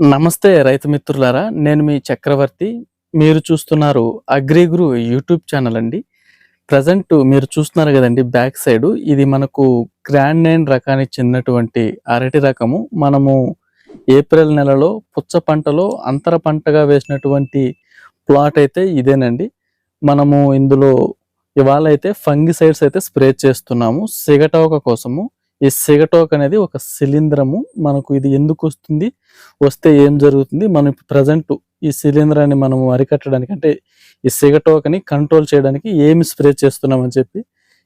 నమస్తే రైతు మిత్రులారా నేను మీ చక్రవర్తి. మీరు చూస్తున్నారు అగ్రిగురు యూట్యూబ్ ఛానల్ అండి. ప్రజెంట్ మీరు చూస్తున్నారు కదండి బ్యాక్ సైడ్. ఇది మనకు గ్రాండ్ నైన్ రకానికి చెందినటువంటి అరటి రకము. మనము ఏప్రిల్ నెలలో పుచ్చ పంటలో అంతర పంటగా వేసినటువంటి ప్లాట్ అయితే ఇదేనండి. మనము ఇందులో ఇవాళ అయితే ఫంగిసైడ్స్ అయితే స్ప్రే చేస్తున్నాము. సిగటోక కోసము. ఈ సిగటోక్ అనేది ఒక శిలీంద్రము. మనకు ఇది ఎందుకు వస్తుంది? వస్తే ఏం జరుగుతుంది? మనం ప్రజెంట్ ఈ శిలీంద్రాన్ని మనం అరికట్టడానికి అంటే ఈ సిగటోకని కంట్రోల్ చేయడానికి ఏమి స్ప్రే చేస్తున్నామని చెప్పి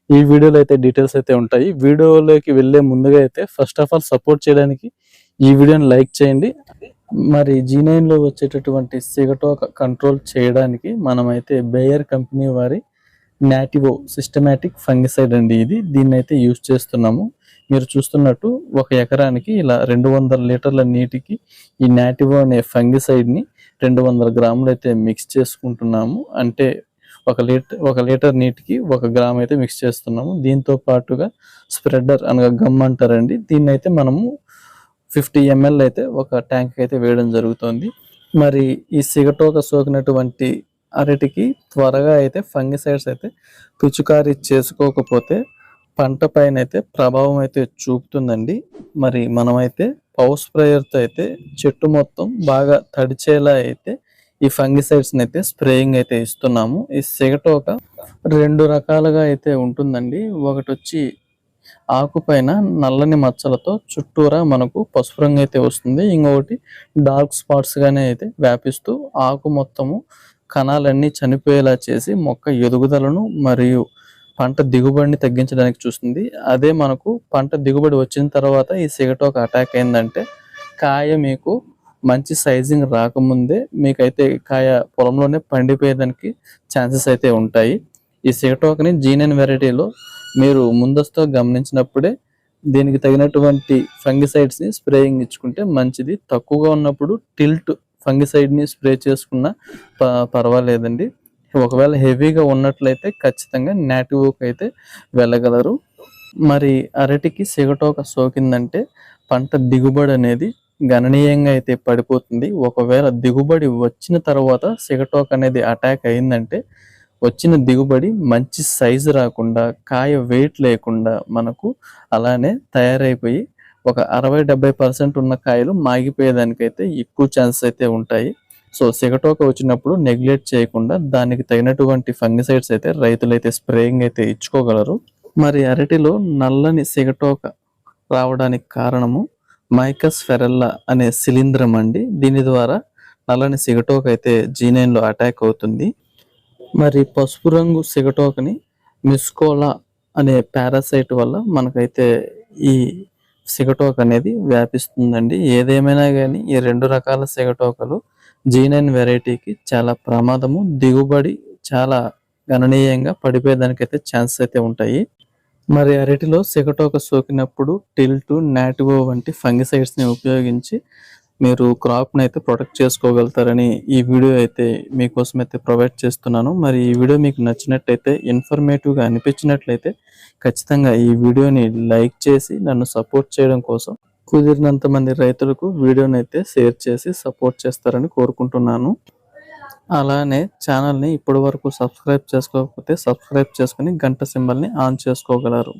ఈ వీడియోలో అయితే డీటెయిల్స్ అయితే ఉంటాయి. వీడియోలోకి వెళ్ళే ముందుగా అయితే ఫస్ట్ ఆఫ్ ఆల్ సపోర్ట్ చేయడానికి ఈ వీడియోని లైక్ చేయండి. మరి జీ నైన్లో వచ్చేటటువంటి సిగటోక కంట్రోల్ చేయడానికి మనమైతే బేయర్ కంపెనీ వారి నాటివో సిస్టమాటిక్ ఫంగిసైడ్ అండి ఇది. దీన్ని అయితే యూజ్ చేస్తున్నాము. మీరు చూస్తున్నట్టు ఒక ఎకరానికి ఇలా రెండు వందల లీటర్ల నీటికి ఈ నాటివో అనే ఫంగిసైడ్ని రెండు వందల గ్రాములు అయితే మిక్స్ చేసుకుంటున్నాము. అంటే ఒక లీటర్ ఒక లీటర్ నీటికి ఒక గ్రామ్ అయితే మిక్స్ చేస్తున్నాము. దీంతో పాటుగా స్ప్రెడర్ అనగా గమ్ అంటారండి. దీన్ని అయితే మనము ఫిఫ్టీ ఎంఎల్ అయితే ఒక ట్యాంక్ అయితే వేయడం జరుగుతుంది. మరి ఈ సిగటోక సోకినటువంటి అరటికి త్వరగా అయితే ఫంగిసైడ్స్ అయితే పిచుకారీ చేసుకోకపోతే పంట పైన అయితే ప్రభావం అయితే చూపుతుందండి. మరి మనమైతే పవర్ స్ప్రేయర్తో అయితే చెట్టు మొత్తం బాగా తడిచేలా అయితే ఈ ఫంగిసైడ్స్ని అయితే స్ప్రేయింగ్ అయితే ఇస్తున్నాము. ఈ సిగటోక రెండు రకాలుగా అయితే ఉంటుందండి. ఒకటి వచ్చి ఆకుపైన నల్లని మచ్చలతో చుట్టూరా మనకు పసుపు రంగు అయితే వస్తుంది. ఇంకొకటి డార్క్ స్పాట్స్గానే అయితే వ్యాపిస్తూ ఆకు మొత్తము కణాలన్నీ చనిపోయేలా చేసి మొక్క ఎదుగుదలను మరియు పంట దిగుబడిని తగ్గించడానికి చూస్తుంది. అదే మనకు పంట దిగుబడి వచ్చిన తర్వాత ఈ సిగటోక అటాక్ అయిందంటే కాయ మీకు మంచి సైజింగ్ రాకముందే మీకైతే కాయ పొలంలోనే పండిపోయేదానికి ఛాన్సెస్ అయితే ఉంటాయి. ఈ సిగటోకని జీనియన్ వెరైటీలో మీరు ముందస్తుగా గమనించినప్పుడే దీనికి తగినటువంటి ఫంగిసైడ్స్ని స్ప్రేయింగ్ ఇచ్చుకుంటే మంచిది. తక్కువగా ఉన్నప్పుడు టిల్ట్ ఫంగిసైడ్ని స్ప్రే చేసుకున్న ప- పర్వాలేదండి. ఒకవేళ హెవీగా ఉన్నట్లయితే ఖచ్చితంగా నాటివ్కి అయితే వెళ్ళగలరు. మరి అరటికి సిగటోక సోకిందంటే పంట దిగుబడి అనేది గణనీయంగా అయితే పడిపోతుంది. ఒకవేళ దిగుబడి వచ్చిన తర్వాత సిగటోక అనేది అటాక్ అయిందంటే వచ్చిన దిగుబడి మంచి సైజు రాకుండా కాయ వెయిట్ లేకుండా మనకు అలానే తయారైపోయి ఒక అరవై డెబ్బై పర్సెంట్ ఉన్న కాయలు మాగిపోయేదానికైతే ఎక్కువ ఛాన్సెస్ అయితే ఉంటాయి. సో సిగటోక వచ్చినప్పుడు నెగ్లెక్ట్ చేయకుండా దానికి తగినటువంటి ఫంగిసైడ్స్ అయితే రైతులు అయితే స్ప్రేయింగ్ అయితే ఇచ్చుకోగలరు. మరి అరటిలో నల్లని సిగటోక రావడానికి కారణము మైకస్ ఫెరెల్లా అనే శిలీంద్రం అండి. దీని ద్వారా నల్లని సిగటోక అయితే జీనైన్లో అటాక్ అవుతుంది. మరి పసుపు రంగు సిగటోకని మిస్కోలా అనే పారాసైట్ వల్ల మనకైతే ఈ సిగటోక అనేది వ్యాపిస్తుందండి. ఏదేమైనా కానీ ఈ రెండు రకాల సిగటోకలు జీనైన్ వెరైటీకి చాలా ప్రమాదము దిగుబడి చాలా గణనీయంగా పడిపోయేదానికైతే ఛాన్సెస్ అయితే ఉంటాయి. మరి అరటిలో సిగటోక సోకినప్పుడు టిల్టు నాటివో వంటి ఫంగిసైడ్స్ని ఉపయోగించి మీరు క్రాప్ని అయితే ప్రొటెక్ట్ చేసుకోగలుగుతారని ఈ వీడియో అయితే మీకోసం అయితే ప్రొవైడ్ చేస్తున్నాను. మరి ఈ వీడియో మీకు నచ్చినట్లయితే ఇన్ఫర్మేటివ్గా అనిపించినట్లయితే ఖచ్చితంగా ఈ వీడియోని లైక్ చేసి నన్ను సపోర్ట్ చేయడం కోసం కుదిరినంత మంది రైతులకు వీడియోని అయితే షేర్ చేసి సపోర్ట్ చేస్తారని కోరుకుంటున్నాను. అలానే ఛానల్ని ఇప్పటి వరకు సబ్స్క్రైబ్ చేసుకోకపోతే సబ్స్క్రైబ్ చేసుకుని గంట సింబల్ని ఆన్ చేసుకోగలరు.